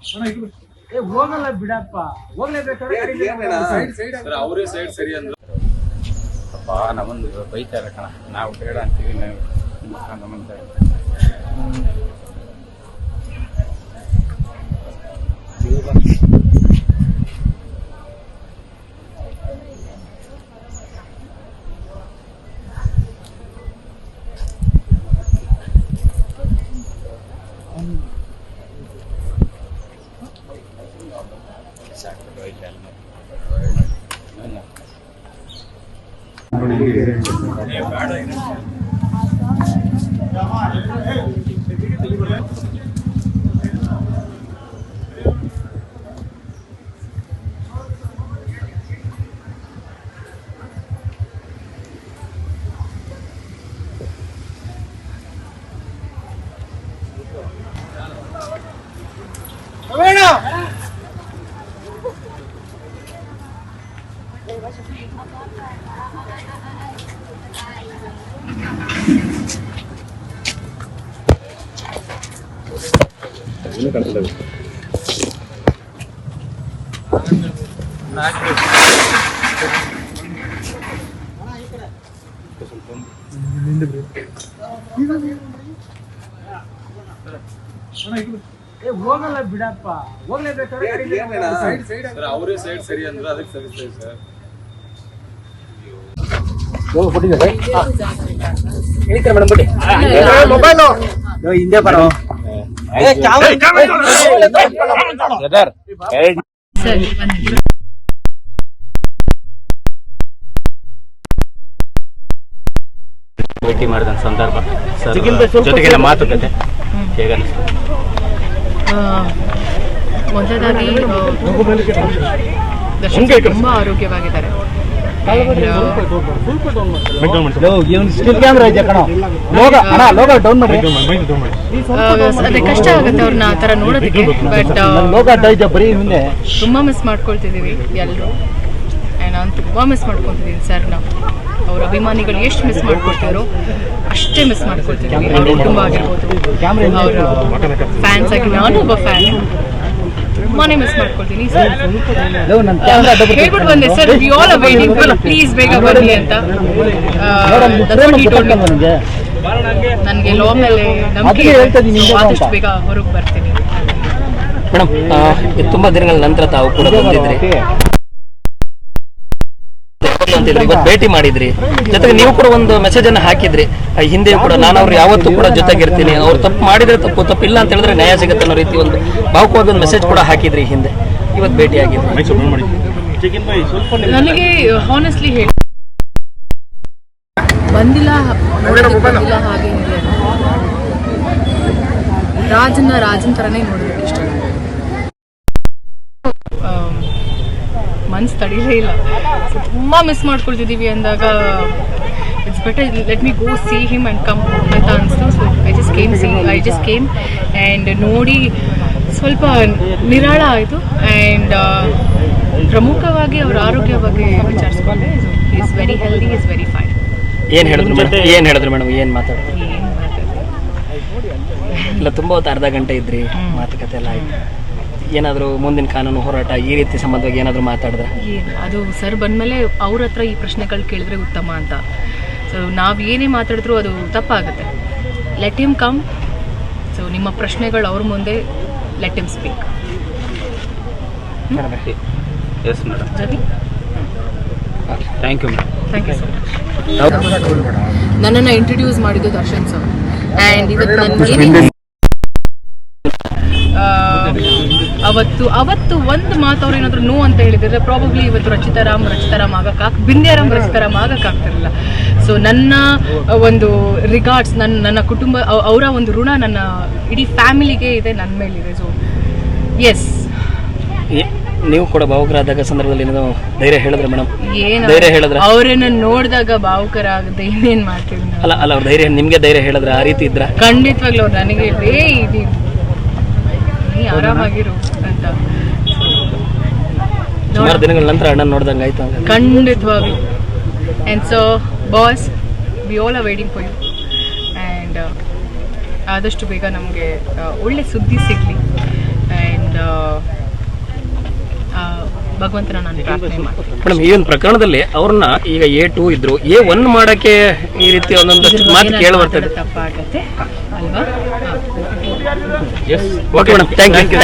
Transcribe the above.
Sonra ಹೋಗಲ್ಲ ಬಿಡಪ್ಪ. ಹೋಗ್ಲೇಬೇಕಾದ್ರೆ ಅವರೇ ಸೈಡ್ ಸರಿ ಅಂದ್ರು. ಅಪ್ಪ ನಮ್ಮನ್ನು ಬೈತಾರೆ ಕಣ. ನಾವು ಬೇಡ ಅಂತೀವಿ ನಾವು ನಮ್ಮಂತ ಬೇಡ ಹೋಗಲ್ಲ ಬಿಡಪ್ಪ ಹೋಗ್ಲೇಬೇಕಾದ್ರೆ ಸರ್ ಅವರೇ ಸೈಡ್ ಸರಿ ಅಂದ್ರು ಅದಕ್ಕೆ ಸರಿಸ್ತೀವಿ ಸರ್ ಹಿಂದೆ ಬರೋ ಸರಿ ಭೇಟಿ ಮಾಡಿದ ಸಂದರ್ಭ. ಜೊತೆಗೆ ಜೊತೆಗಿನ ಮಾತುಕತೆ. ಹೇಗೆ ದರ್ಶನ್ ತುಂಬಾ ಆರೋಗ್ಯವಾಗಿದ್ದಾರೆ. And, ಸ್ಟಿಲ್ ಕ್ಯಾಮ್ರಾ ಇದೆ ಕಣ. ಲೋಗ ಅಣ್ಣ ಲೋಗ ಡೌನ್ ಮಾಡ್ರಿ ಆ, ಅದೇ ಕಷ್ಟ ಆಗುತ್ತೆ ಅವ್ರನ್ನ ಆ ತರ ನೋಡೋದಕ್ಕೆ. ಬಟ್ ಲೋಗ ಇದೆ ಬರೀ ಹಿಂದೆ ತುಂಬಾ ಮಿಸ್ ಮಾಡ್ಕೊಳ್ತಿದೀವಿ ಎಲ್ಲರೂ ನಾನು ತುಂಬಾ ಮಿಸ್ ಮಾಡ್ಕೊತಿದ್ದೀನಿ ನಾವು ಅವ್ರ ಅಭಿಮಾನಿಗಳು ಎಷ್ಟು ಮಿಸ್ ಮಾಡ್ಕೊಳ್ತಿದ್ರು ಅಷ್ಟೇ ಮಿಸ್ ಮಾಡ್ಕೊಳ್ತಿದ್ದೀವಿ ಅವ್ರ ಕುಟುಂಬ ಆಗಿರ್ಬೋದು. ಅವರ ಫ್ಯಾನ್ಸ್ ಆಗಿ ನಾನು ಒಬ್ಬ ಫ್ಯಾನ್ ತುಂಬಾನೇ ಮಿಸ್ ಮಾಡ್ಕೊಳ್ತೀನಿ. ಸರ್ ನನ್ನ ಕ್ಯಾಮ್ರಾ ಹೇಳ್ಬಿಟ್ಟು ಬಂದೆ sir we all are waiting please ಬೇಗ ಬನ್ನಿ ಅಂತ. ನನಗೆ ಲೋ ಮೇಲೆ ನಂಬಿಕೆ ಆದಷ್ಟು ಬೇಗ ಹೊರಗೆ ಬರ್ತೀನಿ. ಮೇಡಮ್ ತುಂಬಾ ದಿನಗಳ ನಂತರ ತಾವು ಕೂಡ ಬಂದಿದ್ರಿ. ಅಂತಿದ್ರಿ ಇವತ್ತು ಭೇಟಿ ಮಾಡಿದ್ರಿ. ಜೊತೆಗೆ ನೀವು ಕೂಡ ಒಂದು ಮೆಸೇಜ್ ಅನ್ನ ಹಾಕಿದ್ರಿ. ಹಿಂದೆ ಕೂಡ ನಾನು ಅವ್ರು ಯಾವತ್ತೂ ಕೂಡ ಜೊತೆಗಿರ್ತೀನಿ. ಅವ್ರು ತಪ್ಪು ಮಾಡಿದ್ರೆ ತಪ್ಪು ತಪ್ಪಿಲ್ಲ ಅಂತ ಹೇಳಿದ್ರೆ ನ್ಯಾಯ ಸಿಗುತ್ತೆ ಅನ್ನೋ ರೀತಿ ಒಂದು ಭಾವುಕವಾದ ಒಂದು ಮೆಸೇಜ್ ಕೂಡ ಹಾಕಿದ್ರಿ ಹಿಂದೆ. ಇವತ್ತು ಭೇಟಿ ಆಗಿದ್ರಿ ನನಗೆ ಹಾನೆಸ್ಟ್ಲಿ ಹೇಳಿ ಬಂದಿಲ್ಲ ಅಂತ. ರಾಜನ್ನ ರಾಜನ್ ಥರನೇ ನೋಡೋದಕ್ಕೆ ಇಷ್ಟ ಮನ್ಸು ತಡೀಲೇ ಇಲ್ಲ. ತುಂಬ ತುಂಬಾ ಮಿಸ್ ಮಾಡ್ಕೊಳ್ತಿದ್ದೀವಿ ಅಂದಾಗ it's better let me go see him and come ಅಂತ ಅನಿಸ್ತು. So I just came see I just came and ನೋಡಿ ಸ್ವಲ್ಪ ನಿರಾಳ ಆಯಿತು. ಆ್ಯಂಡ್ ಪ್ರಮುಖವಾಗಿ ಅವ್ರ ಆರೋಗ್ಯ ಬಗ್ಗೆ ವಿಚಾರಿಸ್ಕೊಂಡೆ is very healthy is very fine ಏನು ಹೇಳಿದ್ರು ಮೇಡಮ್? ಏನು ಹೇಳಿದ್ರು ಮೇಡಮ್? ಏನು ಮಾತಾಡಿದ್ರು ಏನು ಇಲ್ಲ ತುಂಬ ಹೊತ್ತು ಅರ್ಧ ಗಂಟೆ ಇದ್ರಿ ಮಾತುಕತೆ ಎಲ್ಲ ಆಯ್ತು. ಏನಾದ್ರು ಮುಂದಿನ ಕಾನೂನು ಹೋರಾಟ ಈ ರೀತಿ ಸಂಬಂಧವಾಗಿ ಏನಾದರೂ ಮಾತಾಡಿದ್ರೆ? ಏನು ಅದು ಸರ್ ಬಂದಮೇಲೆ ಅವ್ರ ಹತ್ರ ಈ ಪ್ರಶ್ನೆಗಳು ಕೇಳಿದ್ರೆ ಉತ್ತಮ ಅಂತ. ಸೊ ನಾವು ಏನೇ ಮಾತಾಡಿದ್ರು ಅದು ತಪ್ಪಾಗುತ್ತೆ. ಲೆಟ್ ಹಿಮ್ ಕಮ್ ಸೊ ನಿಮ್ಮ ಪ್ರಶ್ನೆಗಳು ಅವ್ರ ಮುಂದೆ let him speak yes madam thank you thank you sir much ನನ್ನನ್ನು ಇಂಟ್ರೊಡ್ಯೂಸ್ ಮಾಡಿದ್ದು ದರ್ಶನ್ ಸರ್. ಆ್ಯಂಡ್ ಇವತ್ತು ನನಗೆ ಅವತ್ತು ಅವತ್ತು ಒಂದು ಮಾತು ಅವ್ರು ಏನಾದ್ರು ನೋ ಅಂತ ಹೇಳಿದ್ರೆ ಪ್ರಾಬಬ್ಲಿ ಇವತ್ತು ರಚಿತಾರಾಮ್ ರಚಿತಾರಾಮ್ ಆಗಕ್ಕಾಗ್ ಬಿಂದ್ಯಾರಾಮ್ ರಚಿತಾರಾಮ್ ಆಗಕ್ಕಾಗ್ತಿರಲಿಲ್ಲ ಸೊ ನನ್ನ ಒಂದು ರಿಗಾರ್ಡ್ಸ್ ನನ್ನ ನನ್ನ ಕುಟುಂಬ ಅವರ ಒಂದು ಋಣ ನನ್ನ ಇಡೀ ಫ್ಯಾಮಿಲಿಗೆ ಇದೆ ನನ್ನ ಮೇಲಿದೆ. ಸೊ ಎಸ್ ನೀವು ಕೂಡ ಭಾವುಕರಾದಾಗ ಸಂದರ್ಭದಲ್ಲಿ ಏನೋ ಧೈರ್ಯ ಹೇಳಿದ್ರೆ ಮೇಡಮ್ ಏನು ಧೈರ್ಯ ಹೇಳಿದ್ರೆ? ಅವರನ್ನ ನೋಡಿದಾಗ ಭಾವುಕರ ಆಗದೆ ಇನ್ನೇನ್ ಮಾಡ್ತೀವಿ ಅಲ್ಲ ಅಲ್ಲ ಅವ್ರ ಧೈರ್ಯ ನಿಮಗೆ ಧೈರ್ಯ ಹೇಳಿದ್ರೆ ಆ ರೀತಿ ಇದ್ರ? ಖಂಡಿತವಾಗ್ಲೂ ಅವ್ರು ನನಗೆ ಏ ಆರಾಮಾಗಿರು. ಅಂತ ಸುಮಾರು ದಿನಗಳ ನಂತರ ಅಣ್ಣ ನೋಡ್ದಂಗೆ ಆಯ್ತು ಹಂಗಾದ್ರೆ. ಖಂಡಿತವಾಗ್ಲೂ and so boss we all are waiting for you and uh, ಆದಷ್ಟು ಬೇಗ ನಮಗೆ ಒಳ್ಳೆ ಸುದ್ದಿ ಸಿಗಲಿ. ಆ್ಯಂಡ್ ಭಗವಂತನ ನಾನು ಪ್ರಾರ್ಥನೆ ಮಾಡ್ತೀನಿ. ಮೇಡಮ್ ಈ ಒಂದು ಪ್ರಕರಣದಲ್ಲಿ ಅವ್ರನ್ನ ಈಗ ಎ ಟೂ ಇದ್ರು. ಎ ಒನ್ ಮಾಡಕ್ಕೆ ಈ ರೀತಿ ಒಂದೊಂದಷ್ಟು ಮಾತು ಕೇಳಿ ಬರ್ತದೆ ತಪ್ಪಾಗತ್ತೆ ಅಲ್ವಾ? Okay madam thank you